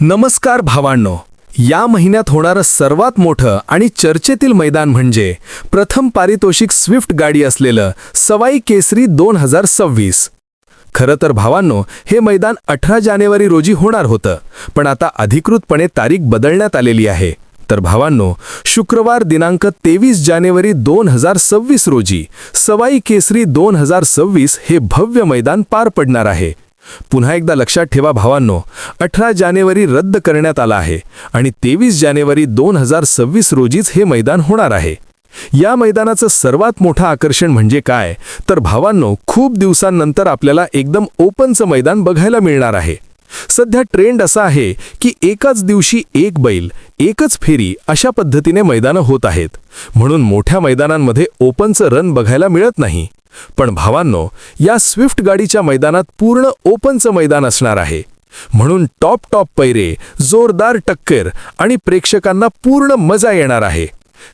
नमस्कार भावांनो. या महिन्यात होणारं सर्वात मोठं आणि चर्चेतील मैदान म्हणजे प्रथम पारितोषिक स्विफ्ट गाडी असलेलं सवाई केसरी दोन हजार सव्वीस. खरं तर भावांनो हे मैदान अठरा जानेवारी रोजी होणार होतं पण आता अधिकृतपणे तारीख बदलण्यात आलेली आहे. तर भावांनो शुक्रवार दिनांक तेवीस जानेवारी दोन हजार सव्वीस रोजी सवाई केसरी दोन हजार सव्वीस हे भव्य मैदान पार पडणार आहे. पुन्हा एकदा लक्षात ठेवा भावांनो अठरा जानेवारी रद्द करण्यात आला आहे आणि तेवीस जानेवारी दोन हजार सव्वीस रोजीच हे मैदान होणार आहे. या मैदानाचं सर्वात मोठं आकर्षण म्हणजे काय? तर भावांनो खूप दिवसांनंतर आपल्याला एकदम ओपनचं मैदान बघायला मिळणार आहे. सध्या ट्रेंड असा आहे की एकाच दिवशी एक बैल एकच फेरी अशा पद्धतीने मैदानं होत आहेत. म्हणून मोठ्या मैदानांमध्ये ओपनचं रन बघायला मिळत नाही. पण भावांनो या स्विफ्ट गाडीच्या मैदानात पूर्ण ओपनचं मैदान असणार आहे. म्हणून टॉप टॉप पैरे जोरदार टक्कर आणि प्रेक्षकांना पूर्ण मजा येणार आहे.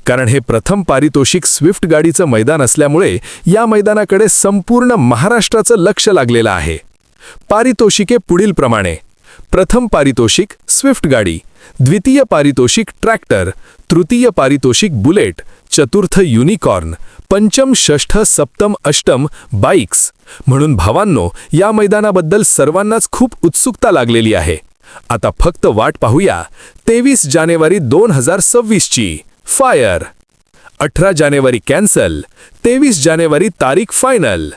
कारण हे प्रथम पारितोषिक स्विफ्ट गाडीचं मैदान असल्यामुळे या मैदानाकडे संपूर्ण महाराष्ट्राचं लक्ष लागलेलं आहे. पारितोषिके पुढीलप्रमाणे. प्रथम पारितोषिक स्विफ्ट गाडी द्वितीय पारितोषिक ट्रॅक्टर तृतीय पारितोषिक बुलेट चतुर्थ युनिकॉर्न पंचम षष्ठ सप्तम अष्टम बाईक्स. म्हणून भावांनो या मैदानाबद्दल सर्वांनाच खूप उत्सुकता लागलेली आहे. आता फक्त वाट पाहूया तेवीस जानेवारी दोन हजार सव्वीसची फायर. अठरा जानेवारी कॅन्सल तेवीस जानेवारी तारीख फायनल.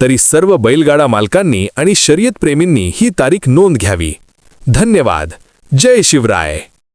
तरी सर्व बैलगाडा मालकांनी आणि शर्यतप्रेमींनी ही तारीख नोंद घ्यावी. धन्यवाद. जय शिवराय.